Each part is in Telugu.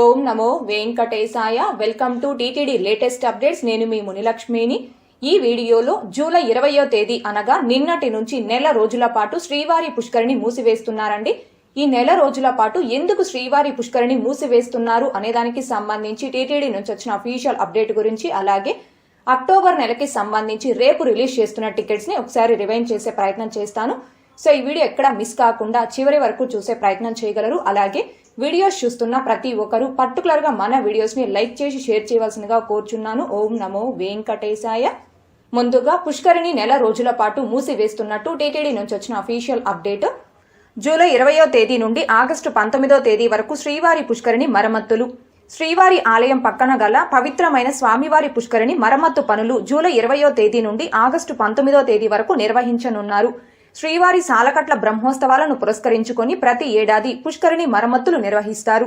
ఓం నమో వెంకటేశాయ. Welcome to TTD latest updates. నేను మీ మునిలక్ష్మిని. ఈ వీడియోలో జూలై ఇరవయో తేదీ అనగా నిన్నటి నుంచి నెల రోజుల పాటు శ్రీవారి పుష్కరిని మూసివేస్తున్నారండి. ఈ నెల రోజుల పాటు ఎందుకు శ్రీవారి పుష్కరిని మూసివేస్తున్నారు అనే దానికి సంబంధించి టీటీడీ నుంచి వచ్చిన అఫీషియల్ అప్డేట్ గురించి అలాగే అక్టోబర్ నెలకి సంబంధించి రేపు రిలీజ్ చేస్తున్న టికెట్స్ని ఒకసారి రివైండ్ చేసే ప్రయత్నం చేస్తాను. సో ఈ వీడియో ఎక్కడ మిస్ కాకుండా చివరి వరకు చూసే ప్రయత్నం చేయగలరు. అలాగే వీడియోస్ చూస్తున్న ప్రతి ఒక్కరు పర్టికులర్గా మన వీడియోస్ని లైక్ చేసి షేర్ చేయవలసిందిగా కోరుచున్నాను. ఓం నమో వెంకటేశాయ. ముందుగా పుష్కరిణి నెల రోజుల పాటు మూసివేస్తున్నట్టు టీటీడీ నుంచి వచ్చిన అఫీషియల్ అప్డేట్ జూలై ఇరవయో తేదీ నుండి ఆగస్టు పంతొమ్మిదో తేదీ వరకు శ్రీవారి పుష్కరిణి మరమ్మతులు శ్రీవారి ఆలయం పక్కన గల పవిత్రమైన స్వామివారి పుష్కరిణి మరమ్మత్తు పనులు జూలై ఇరవయో తేదీ నుండి ఆగస్టు పంతొమ్మిదో తేదీ వరకు నిర్వహించనున్నారు. శ్రీవారి సాలకట్ల బ్రహ్మోత్సవాలను పురస్కరించుకొని ప్రతి ఏడాది పుష్కరిణి మరమ్మతులు నిర్వహిస్తారు.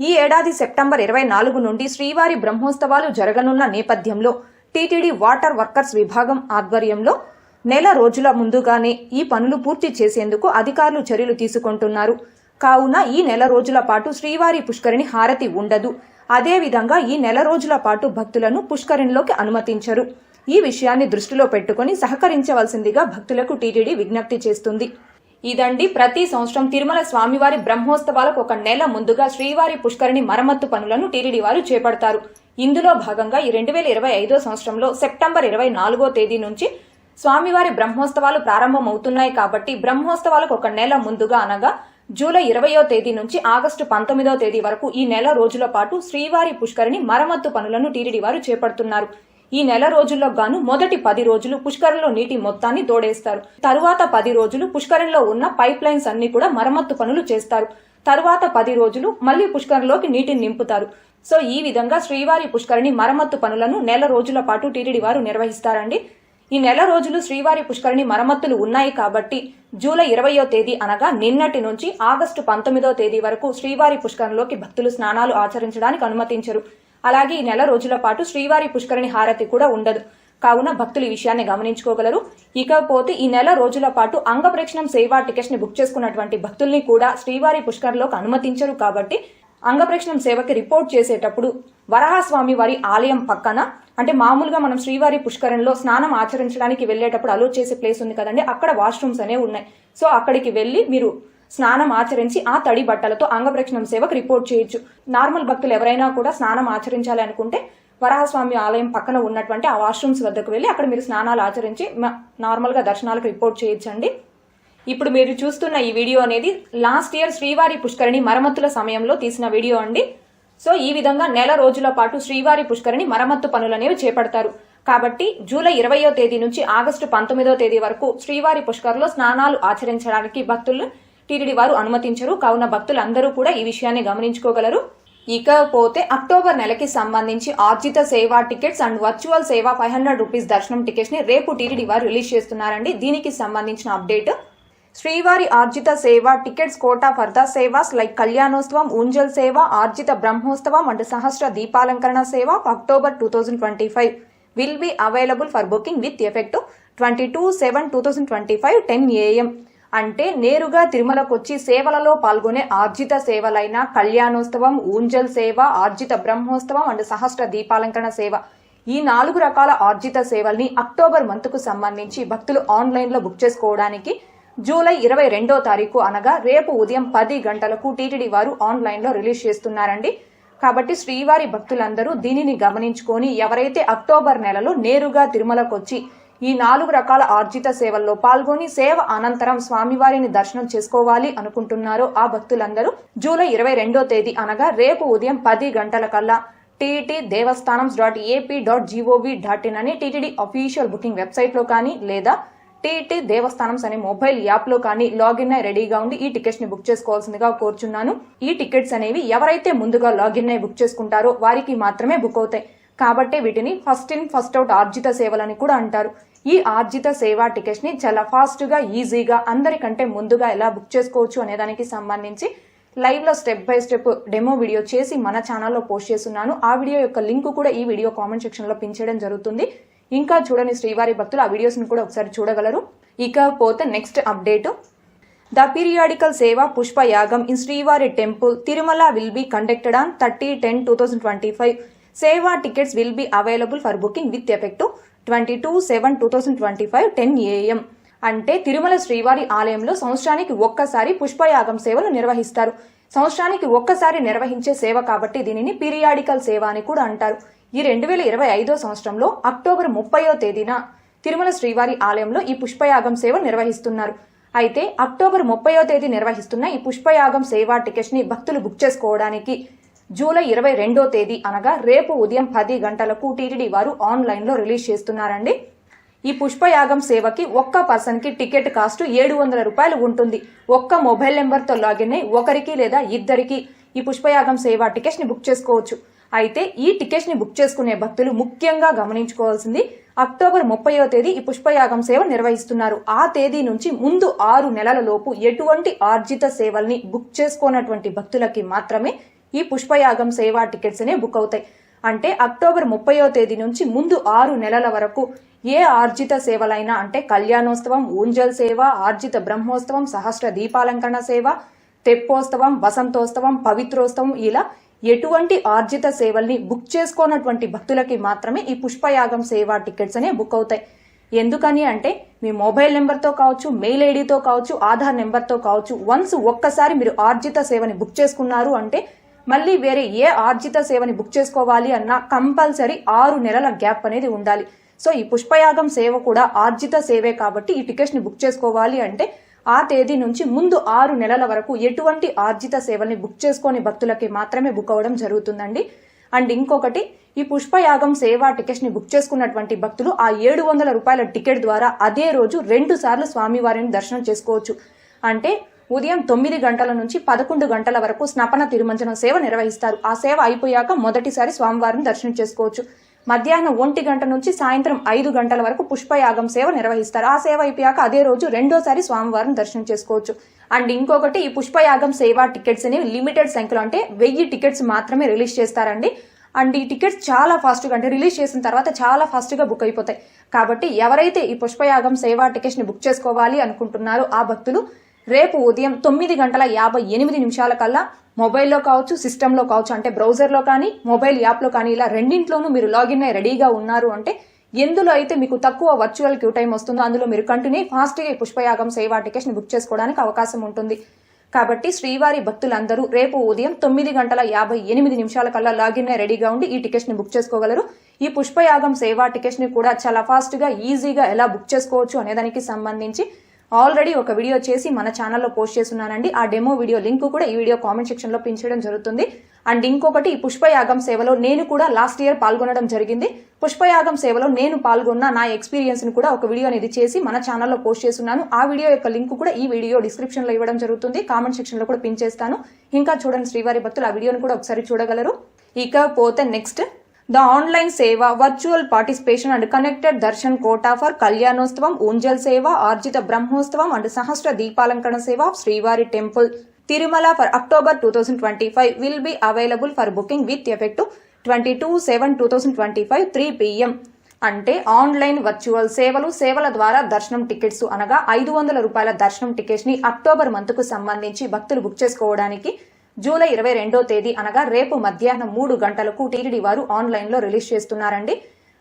ఈ ఏడాది సెప్టెంబర్ ఇరవై నాలుగు నుండి శ్రీవారి బ్రహ్మోత్సవాలు జరగనున్న నేపథ్యంలో టీటీడీ వాటర్ వర్కర్స్ విభాగం ఆధ్వర్యంలో నెల రోజుల ముందుగానే ఈ పనులు పూర్తి చేసేందుకు అధికారులు చర్యలు తీసుకుంటున్నారు. కావున ఈ నెల రోజుల పాటు శ్రీవారి పుష్కరిణి హారతి ఉండదు. అదేవిధంగా ఈ నెల రోజుల పాటు భక్తులను పుష్కరిణిలోకి అనుమతించరు. ఈ విషయాన్ని దృష్టిలో పెట్టుకుని సహకరించవలసిందిగా భక్తులకు టీటీడీ విజ్ఞప్తి చేస్తుంది. ఇదండి ప్రతి సంవత్సరం తిరుమల స్వామివారి బ్రహ్మోత్సవాలకు ఒక నెల ముందుగా శ్రీవారి పుష్కరిణి మరమ్మత్తు పనులను టీటీడీ వారు చేపడతారు. ఇందులో భాగంగా ఈ రెండు వేల ఇరవై ఐదో సంవత్సరంలో సెప్టెంబర్ ఇరవై నాలుగో తేదీ నుంచి స్వామివారి బ్రహ్మోత్సవాలు ప్రారంభమవుతున్నాయి కాబట్టి బ్రహ్మోత్సవాలకు ఒక నెల ముందుగా అనగా జూలై ఇరవయో తేదీ నుంచి ఆగస్టు పంతొమ్మిదో తేదీ వరకు ఈ నెల రోజుల పాటు శ్రీవారి పుష్కరిణి మరమ్మత్తు పనులను టీటీడీ వారు చేపడుతున్నారు. ఈ నెల రోజుల్లో గాను మొదటి పది రోజులు పుష్కరంలో నీటి మొత్తాన్ని తోడేస్తారు. తరువాత పది రోజులు పుష్కరంలో ఉన్న పైప్ లైన్స్ అన్ని కూడా మరమ్మత్తు పనులు చేస్తారు. తరువాత పది రోజులు మళ్ళీ పుష్కరంలోకి నీటిని నింపుతారు. సో ఈ విధంగా శ్రీవారి పుష్కరిణి మరమ్మత్తు పనులను నెల రోజుల పాటు టీటీడీ వారు నిర్వహిస్తారండి. ఈ నెల రోజులు శ్రీవారి పుష్కరిణి మరమ్మతులు ఉన్నాయి కాబట్టి జూలై ఇరవయో తేదీ అనగా నిన్నటి నుంచి ఆగస్టు పంతొమ్మిదో తేదీ వరకు శ్రీవారి పుష్కరంలోకి భక్తులు స్నానాలు ఆచరించడానికి అనుమతించరు. అలాగే ఈ నెల రోజుల పాటు శ్రీవారి పుష్కరిణి హారతి కూడా ఉండదు. కావున భక్తులు ఈ విషయాన్ని గమనించుకోగలరు. ఇకపోతే ఈ నెల రోజుల పాటు అంగప్రేక్షణం సేవా టికెట్స్ని బుక్ చేసుకున్నటువంటి భక్తుల్ని కూడా శ్రీవారి పుష్కరంలోకి అనుమతించరు కాబట్టి అంగప్రేక్షణం సేవకి రిపోర్ట్ చేసేటప్పుడు వరహాస్వామి వారి ఆలయం పక్కన అంటే మామూలుగా మనం శ్రీవారి పుష్కరంలో స్నానం ఆచరించడానికి వెళ్ళేటప్పుడు అలో చేసే ప్లేస్ ఉంది కదండి అక్కడ వాష్రూమ్స్ అనేవి ఉన్నాయి. సో అక్కడికి వెళ్ళి మీరు స్నానం ఆచరించి ఆ తడి బట్టలతో అంగప్రక్షణం సేవకు రిపోర్ట్ చేయొచ్చు. నార్మల్ భక్తులు ఎవరైనా కూడా స్నానం ఆచరించాలి అనుకుంటే వరాహస్వామి ఆలయం పక్కన ఉన్నటువంటి ఆ వాష్రూమ్స్ వద్దకు వెళ్ళి అక్కడ మీరు స్నానాలు ఆచరించి నార్మల్గా దర్శనాలకు రిపోర్ట్ చేయొచ్చండి. ఇప్పుడు మీరు చూస్తున్న ఈ వీడియో అనేది లాస్ట్ ఇయర్ శ్రీవారి పుష్కరిణి మరమ్మతుల సమయంలో తీసిన వీడియో అండి. సో ఈ విధంగా నెల రోజుల పాటు శ్రీవారి పుష్కరిణి మరమ్మత్తు పనులనేవి చేపడతారు. కాబట్టి జూలై ఇరవయో తేదీ నుంచి ఆగస్టు పంతొమ్మిదో తేదీ వరకు శ్రీవారి పుష్కర్లో స్నానాలు ఆచరించడానికి భక్తులు టీటీడీ వారు అనుమతించరు. కావున భక్తులందరూ కూడా ఈ విషయాన్ని గమనించుకోగలరు. ఇకపోతే అక్టోబర్ నెలకి సంబంధించి ఆర్జిత సేవా టికెట్స్ అండ్ వర్చువల్ సేవ ఫైవ్ హండ్రెడ్ రూపీస్ దర్శనం టికెట్స్ని రేపు టీటీడీ వారు రిలీజ్ చేస్తున్నారండి. దీనికి సంబంధించిన అప్డేట్. శ్రీవారి ఆర్జిత సేవ టికెట్స్ కోటా ఫర్దా సేవాస్ లైక్ కళ్యాణోత్సవం ఊంజల్ సేవ ఆర్జిత బ్రహ్మోత్సవం అండ్ సహస్ర దీపాలంకరణ సేవ October two thousand twenty five will be available for booking with effect twenty two seven two thousand twenty five ten AM అంటే నేరుగా తిరుమలకొచ్చి సేవలలో పాల్గొనే ఆర్జిత సేవలైన కళ్యాణోత్సవం ఊంజల్ సేవ ఆర్జిత బ్రహ్మోత్సవం అండ్ సహస్ర దీపాలంకరణ సేవ. ఈ నాలుగు రకాల ఆర్జిత సేవల్ని అక్టోబర్ మంత్కు సంబంధించి భక్తులు ఆన్లైన్లో బుక్ చేసుకోవడానికి జూలై ఇరవై రెండో తారీఖు అనగా రేపు ఉదయం పది గంటలకు టీటీడీ వారు ఆన్లైన్లో రిలీజ్ చేస్తున్నారండి. కాబట్టి శ్రీవారి భక్తులందరూ దీనిని గమనించుకొని ఎవరైతే అక్టోబర్ నెలలో నేరుగా తిరుమలకొచ్చి ఈ నాలుగు రకాల ఆర్జిత సేవల్లో పాల్గొని సేవ అనంతరం స్వామివారిని దర్శనం చేసుకోవాలి అనుకుంటున్నారో ఆ భక్తులందరూ. జూలై ఇరవై రెండో తేదీ అనగా రేపు ఉదయం పది గంటల కల్లా TT Devasthanam dot AP dot G O V dot in అని టీటీడీ అఫీషియల్ బుకింగ్ వెబ్సైట్లో కానీ లేదా టీటీ దేవస్థానం అనే మొబైల్ యాప్లో కానీ లాగిన్ అయి రెడీగా ఉండి ఈ టికెట్స్ని బుక్ చేసుకోవాల్సిందిగా కోరుచున్నాను. ఈ టికెట్స్ అనేవి ఎవరైతే ముందుగా లాగిన్ అయి బుక్ చేసుకుంటారో వారికి మాత్రమే బుక్ అవుతాయి. కాబట్టి వీటిని ఫస్ట్ ఇన్ ఫస్ట్ అవుట్ ఆర్జిత సేవలని కూడా అంటారు. ఈ ఆర్జిత సేవా టికెట్స్ని చాలా ఫాస్ట్గా ఈజీగా అందరికంటే ముందుగా ఎలా బుక్ చేసుకోవచ్చు అనే దానికి సంబంధించి లైవ్లో step by step demo video చేసి మన ఛానల్లో పోస్ట్ చేస్తున్నాను. ఆ వీడియో యొక్క లింక్ కూడా ఈ వీడియో కామెంట్ సెక్షన్లో పెంచడం జరుగుతుంది. ఇంకా చూడని శ్రీవారి భక్తులు ఆ వీడియోస్ని కూడా ఒకసారి చూడగలరు. ఇకపోతే నెక్స్ట్ అప్డేట్ ద పీరియాడికల్ సేవ పుష్ప యాగం ఇన్ శ్రీవారి temple Tirumala will be conducted on thirty ten two thousand twenty five సేవా tickets will be available for booking with effect twenty two seven two thousand twenty five ten AM. అంటే తిరుమల శ్రీవారి ఆలయంలో సంవత్సరానికి ఒక్కసారి పుష్పయాగం సేవలు నిర్వహిస్తారు. సంవత్సరానికి ఒక్కసారి నిర్వహించే సేవ కాబట్టి దీనిని పీరియాడికల్ సేవ అని కూడా అంటారు. ఈ రెండు వేల ఇరవై ఐదో సంవత్సరంలో అక్టోబర్ ముప్పయో తేదీన తిరుమల శ్రీవారి ఆలయంలో ఈ పుష్పయాగం సేవ నిర్వహిస్తున్నారు. అయితే అక్టోబర్ ముప్పయో తేదీ నిర్వహిస్తున్న ఈ పుష్పయాగం సేవా టికెట్స్ని భక్తులు బుక్ చేసుకోవడానికి జూలై ఇరవై రెండో తేదీ అనగా రేపు ఉదయం పది గంటలకు టీటీడీ వారు ఆన్లైన్లో రిలీజ్ చేస్తున్నారండి. ఈ పుష్పయాగం సేవకి ఒక్క పర్సన్కి టికెట్ కాస్ట్ ఏడు వందల రూపాయలు ఉంటుంది. ఒక్క మొబైల్ నెంబర్తో లాగిన్ అయి ఒకరికి లేదా ఇద్దరికి ఈ పుష్పయాగం సేవ టికెట్స్ని బుక్ చేసుకోవచ్చు. అయితే ఈ టికెట్స్ని బుక్ చేసుకునే భక్తులు ముఖ్యంగా గమనించుకోవాల్సింది అక్టోబర్ ముప్పైవ తేదీ ఈ పుష్పయాగం సేవ నిర్వహిస్తున్నారు. ఆ తేదీ నుంచి ముందు ఆరు నెలల లోపు ఎటువంటి ఆర్జిత సేవల్ని బుక్ చేసుకోనటువంటి భక్తులకి మాత్రమే ఈ పుష్పయాగం సేవా టికెట్స్ అనే బుక్ అవుతాయి. అంటే అక్టోబర్ ముప్పయో తేదీ నుంచి ముందు ఆరు నెలల వరకు ఏ ఆర్జిత సేవలైనా అంటే కళ్యాణోత్సవం ఊంజల్ సేవ ఆర్జిత బ్రహ్మోత్సవం సహస్ర దీపాలంకరణ సేవ తెప్పోత్సవం వసంతోత్సవం పవిత్రోత్సవం ఇలా ఎటువంటి ఆర్జిత సేవల్ని బుక్ చేసుకోనటువంటి భక్తులకి మాత్రమే ఈ పుష్పయాగం సేవా టికెట్స్ అనే బుక్ అవుతాయి. ఎందుకని అంటే మీ మొబైల్ నెంబర్తో కావచ్చు మెయిల్ ఐడితో కావచ్చు ఆధార్ నెంబర్తో కావచ్చు వన్స్ ఒక్కసారి మీరు ఆర్జిత సేవని బుక్ చేసుకున్నారు అంటే మళ్ళీ వేరే ఏ ఆర్జిత సేవని బుక్ చేసుకోవాలి అన్నా కంపల్సరీ ఆరు నెలల గ్యాప్ అనేది ఉండాలి. సో ఈ పుష్పయాగం సేవ కూడా ఆర్జిత సేవే కాబట్టి ఈ టికెట్స్ని బుక్ చేసుకోవాలి అంటే ఆ తేదీ నుంచి ముందు ఆరు నెలల వరకు ఎటువంటి ఆర్జిత సేవల్ని బుక్ చేసుకుని భక్తులకి మాత్రమే బుక్ అవ్వడం జరుగుతుందండి. అండ్ ఇంకొకటి ఈ పుష్పయాగం సేవా టికెట్స్ని బుక్ చేసుకున్నటువంటి భక్తులు ఆ ఏడు వందల రూపాయల టికెట్ ద్వారా అదే రోజు రెండు సార్లు స్వామివారిని దర్శనం చేసుకోవచ్చు. అంటే ఉదయం తొమ్మిది గంటల నుంచి పదకొండు గంటల వరకు స్నపన తిరుమంజనం సేవ నిర్వహిస్తారు. ఆ సేవ అయిపోయాక మొదటిసారి స్వామివారిని దర్శనం చేసుకోవచ్చు. మధ్యాహ్నం ఒంటి గంట నుంచి సాయంత్రం ఐదు గంటల వరకు పుష్పయాగం సేవ నిర్వహిస్తారు. ఆ సేవ అయిపోయాక అదే రోజు రెండోసారి స్వామివారిని దర్శనం చేసుకోవచ్చు. అండ్ ఇంకొకటి ఈ పుష్పయాగం సేవ టికెట్స్ అనేవి లిమిటెడ్ సంఖ్యలో అంటే వెయ్యి టికెట్స్ మాత్రమే రిలీజ్ చేస్తారండి. అండ్ ఈ టికెట్స్ చాలా ఫాస్ట్గా అంటే రిలీజ్ చేసిన తర్వాత చాలా ఫాస్ట్గా బుక్ అయిపోతాయి. కాబట్టి ఎవరైతే ఈ పుష్పయాగం సేవా టికెట్స్ని బుక్ చేసుకోవాలి అనుకుంటున్నారో ఆ భక్తులు రేపు ఉదయం తొమ్మిది గంటల యాభై ఎనిమిది నిమిషాల కల్లా మొబైల్లో కావచ్చు సిస్టంలో కావచ్చు అంటే బ్రౌజర్లో కానీ మొబైల్ యాప్లో కానీ ఇలా రెండింట్లోనూ మీరు లాగిన్ అయ్యి రెడీగా ఉన్నారు అంటే ఎందులో అయితే మీకు తక్కువ వర్చువల్ క్యూ టైం వస్తుందో అందులో మీరు కంటిన్యూ ఫాస్ట్గా ఈ పుష్పయాగం సేవా టికెట్ని బుక్ చేసుకోవడానికి అవకాశం ఉంటుంది. కాబట్టి శ్రీవారి భక్తులందరూ రేపు ఉదయం తొమ్మిది గంటల యాభై ఎనిమిది నిమిషాల కల్లా లాగిన్ అయి రెడీగా ఉండి ఈ టికెట్స్ని బుక్ చేసుకోగలరు. ఈ పుష్పయాగం సేవా టికెట్స్ని కూడా చాలా ఫాస్ట్గా ఈజీగా ఎలా బుక్ చేసుకోవచ్చు అనేదానికి సంబంధించి ఆల్రెడీ ఒక వీడియో చేసి మన ఛానల్లో పోస్ట్ చేస్తున్నానండి. ఆ డెమో వీడియో లింక్ కూడా ఈ వీడియో కామెంట్ సెక్షన్లో పిన్ చేయడం జరుగుతుంది. అండ్ ఇంకొకటి పుష్పయాగం సేవలో నేను కూడా లాస్ట్ ఇయర్ పాల్గొనడం జరిగింది. పుష్పయాగం సేవలో నేను పాల్గొన్న నా ఎక్స్పీరియన్స్ని కూడా ఒక వీడియో అనేది చేసి మన ఛానల్లో పోస్ట్ చేస్తున్నాను. ఆ వీడియో యొక్క లింక్ కూడా ఈ వీడియో డిస్క్రిప్షన్లో ఇవ్వడం జరుగుతుంది. కామెంట్ సెక్షన్లో కూడా పిన్ చేస్తాను. ఇంకా చూడండి శ్రీవారి భక్తులు ఆ వీడియోని కూడా ఒకసారి చూడగలరు. ఇకపోతే నెక్స్ట్ ద ఆన్లైన్ సేవ virtual participation and connected darshan quota for కళ్యాణోత్సవం ఊంజల్ సేవ ఆర్జిత బ్రహ్మోత్సవం అండ్ సహస్ర దీపాలంకరణ సేవ శ్రీవారి temple Tirumala for October two thousand twenty five will be available for booking with effect twenty two seven two thousand twenty five three PM అంటే ఆన్లైన్ వర్చువల్ సేవలు సేవల ద్వారా దర్శనం టికెట్స్ అనగా ఐదు వందల రూపాయల దర్శనం టికెట్స్ని అక్టోబర్ మంత్కు సంబంధించి భక్తులు బుక్ చేసుకోవడానికి జూలై ఇరవై రెండో తేదీ అనగా రేపు మధ్యాహ్నం మూడు గంటలకు టీటీడీ వారు ఆన్లైన్లో రిలీజ్ చేస్తున్నారండి.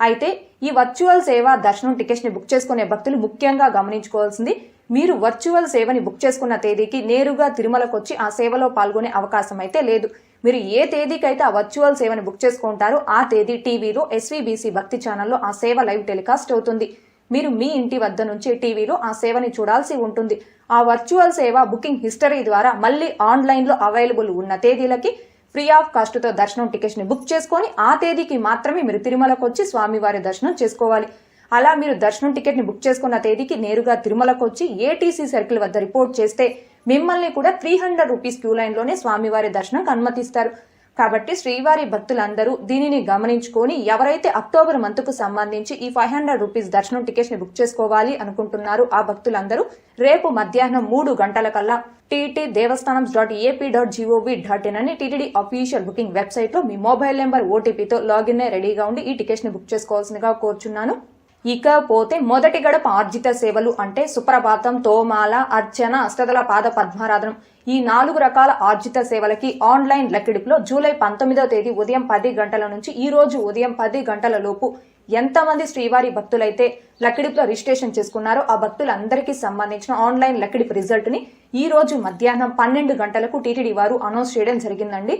అయితే ఈ వర్చువల్ సేవ దర్శనం టికెట్స్ని బుక్ చేసుకునే భక్తులు ముఖ్యంగా గమనించుకోవాల్సింది మీరు వర్చువల్ సేవని బుక్ చేసుకున్న తేదీకి నేరుగా తిరుమలకు వచ్చి ఆ సేవలో పాల్గొనే అవకాశం అయితే లేదు. మీరు ఏ తేదీకైతే ఆ వర్చువల్ సేవని బుక్ చేసుకుంటారో ఆ తేదీ టీవీలో ఎస్వీబీసీ భక్తి ఛానల్లో ఆ సేవ లైవ్ టెలికాస్ట్ అవుతుంది. మీరు మీ ఇంటి వద్ద నుంచి టీవీలో ఆ సేవని చూడాల్సి ఉంటుంది. ఆ వర్చువల్ సేవ బుకింగ్ హిస్టరీ ద్వారా మళ్ళీ ఆన్లైన్లో అవైలబుల్ ఉన్న తేదీలకి ఫ్రీ ఆఫ్ కాస్ట్తో దర్శనం టికెట్స్ని బుక్ చేసుకొని ఆ తేదీకి మాత్రమే మీరు తిరుమలకు వచ్చి స్వామివారి దర్శనం చేసుకోవాలి. అలా మీరు దర్శనం టికెట్ని బుక్ చేసుకున్న తేదీకి నేరుగా తిరుమలకు వచ్చి ఏటీసీ సర్కిల్ వద్ద రిపోర్ట్ చేస్తే మిమ్మల్ని కూడా త్రీ హండ్రెడ్ రూపీస్ క్యూ లైన్లోనే స్వామివారి దర్శనంకి అనుమతిస్తారు. కాబట్టి శ్రీవారి భక్తులందరూ దీనిని గమనించుకొని ఎవరైతే అక్టోబర్ మంత్కు సంబంధించి ఈ ఫైవ్ హండ్రెడ్ రూపీస్ దర్శనం టికెట్స్ని బుక్ చేసుకోవాలి అనుకుంటున్నారు ఆ భక్తులందరూ రేపు మధ్యాహ్నం మూడు గంటల కల్లా TT Devasthanam dot AP dot G O V dot in అని టీటీడీ అఫీషియల్ బుకింగ్ వెబ్సైట్లో మీ మొబైల్ నెంబర్ ఓటీపీతో లాగిన్ రెడీగా ఉండి ఈ టికెట్స్ని బుక్ చేసుకోవాల్సిందిగా కోరుచున్నాను. ఇకపోతే మొదటి గడప ఆర్జిత సేవలు అంటే సుప్రభాతం తోమాల అర్చన అష్టదల పాద పద్మారాధనం. ఈ నాలుగు రకాల ఆర్జిత సేవలకి ఆన్లైన్ లెక్కిడిపులో జూలై పంతొమ్మిదో తేదీ ఉదయం పది గంటల నుంచి ఈ రోజు ఉదయం పది గంటల లోపు ఎంతమంది శ్రీవారి భక్తులైతే లక్కిడిపులో రిజిస్ట్రేషన్ చేసుకున్నారో ఆ భక్తులందరికీ సంబంధించిన ఆన్లైన్ లక్కిడిపు రిజల్ట్ని ఈ రోజు మధ్యాహ్నం పన్నెండు గంటలకు టీటీడీ వారు అనౌన్స్ చేయడం జరిగిందండి.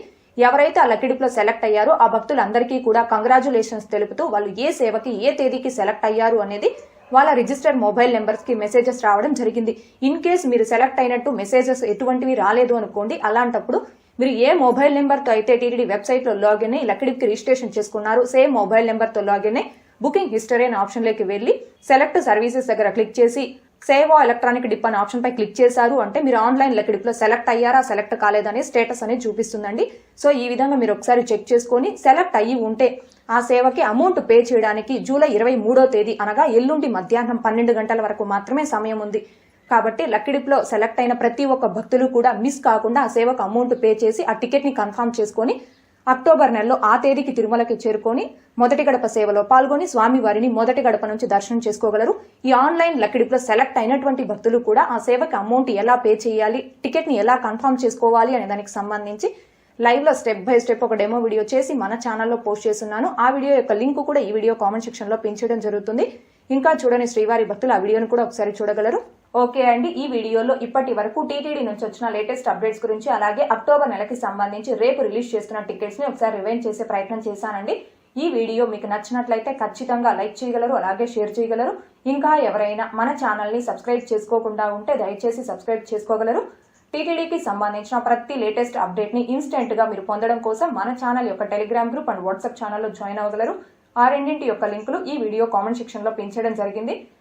ఎవరైతే ఆ లక్కిడిపులో సెలెక్ట్ అయ్యారో ఆ భక్తులందరికీ కూడా కంగ్రాచులేషన్స్ తెలుపుతూ వాళ్ళు ఏ సేవకి ఏ తేదీకి సెలెక్ట్ అయ్యారు అనేది వాళ్ళ రిజిస్టర్డ్ మొబైల్ నెంబర్స్కి మెసేజెస్ రావడం జరిగింది. ఇన్ కేస్ మీరు సెలెక్ట్ అయినట్టు మెసేజెస్ ఎటువంటివి రాలేదు అనుకోండి అలాంటప్పుడు మీరు ఏ మొబైల్ నెంబర్తో అయితే టీటీడీ వెబ్సైట్లో లాగిన్ అయ్యి లక్కిడికి రిజిస్ట్రేషన్ చేసుకున్నారు సేమ్ మొబైల్ నెంబర్తో లాగిన్ అయ్యి బుకింగ్ హిస్టరీ అనే ఆప్షన్లోకి వెళ్ళి సెలెక్ట్ సర్వీసెస్ దగ్గర క్లిక్ చేసి సేవ్ ఎలక్ట్రానిక్ డిప్ అనే ఆప్షన్ పై క్లిక్ చేశారు. అంటే మీరు ఆన్లైన్ లెక్క డిప్లో సెలెక్ట్ అయ్యారా సెలెక్ట్ కాలేదనే స్టేటస్ అనేది చూపిస్తుందండి. సో ఈ విధంగా మీరు ఒకసారి చెక్ చేసుకొని సెలెక్ట్ అయ్యి ఉంటే ఆ సేవకి అమౌంట్ పే చేయడానికి జూలై ఇరవై మూడో తేదీ అనగా ఎల్లుండి మధ్యాహ్నం పన్నెండు గంటల వరకు మాత్రమే సమయం ఉంది. కాబట్టి లక్కిడిప్లో సెలెక్ట్ అయిన ప్రతి ఒక్క భక్తులు కూడా మిస్ కాకుండా ఆ సేవకు అమౌంట్ పే చేసి ఆ టికెట్ని కన్ఫర్మ్ చేసుకొని అక్టోబర్ నెలలో ఆ తేదీకి తిరుమలకి చేరుకొని మొదటి గడప సేవలో పాల్గొని స్వామివారిని మొదటి గడప నుంచి దర్శనం చేసుకోగలరు. ఈ ఆన్లైన్ లక్కిడిప్లో సెలెక్ట్ అయినటువంటి భక్తులు కూడా ఆ సేవకి అమౌంట్ ఎలా పే చేయాలి టికెట్ని ఎలా కన్ఫర్మ్ చేసుకోవాలి అనే దానికి సంబంధించి లైవ్లో స్టెప్ బై స్టెప్ ఒక డెమో వీడియో చేసి మన ఛానల్లో పోస్ట్ చేస్తున్నాను. ఆ వీడియో యొక్క లింక్ కూడా ఈ వీడియో కామెంట్ సెక్షన్లో పెంచడం జరుగుతుంది. ఇంకా చూడని శ్రీవారి భక్తులు ఆ వీడియోను కూడా ఒకసారి చూడగలరు. ఓకే అండి. ఈ వీడియోలో ఇప్పటి వరకు టీటీడీ నుంచి వచ్చిన లేటెస్ట్ అప్డేట్స్ గురించి అలాగే అక్టోబర్ నెలకి సంబంధించి రేపు రిలీజ్ చేస్తున్న టికెట్స్ని ఒకసారి రివైండ్ చేసే ప్రయత్నం చేశానండి. ఈ వీడియో మీకు నచ్చినట్లయితే ఖచ్చితంగా లైక్ చేయగలరు అలాగే షేర్ చేయగలరు. ఇంకా ఎవరైనా మన ఛానల్ని సబ్స్క్రైబ్ చేసుకోకుండా ఉంటే దయచేసి సబ్స్క్రైబ్ చేసుకోగలరు. టీటీడీకి సంబంధించిన ప్రతి లేటెస్ట్ అప్డేట్ని ఇన్స్టెంట్గా మీరు పొందడం కోసం మన ఛానల్ యొక్క టెలిగ్రామ్ గ్రూప్ అండ్ వాట్సాప్ ఛానల్లో జాయిన్ అవ్వగలరు. ఆ రెండింటి యొక్క లింకులు ఈ వీడియో కామెంట్ సెక్షన్లో పెంచడం జరిగింది.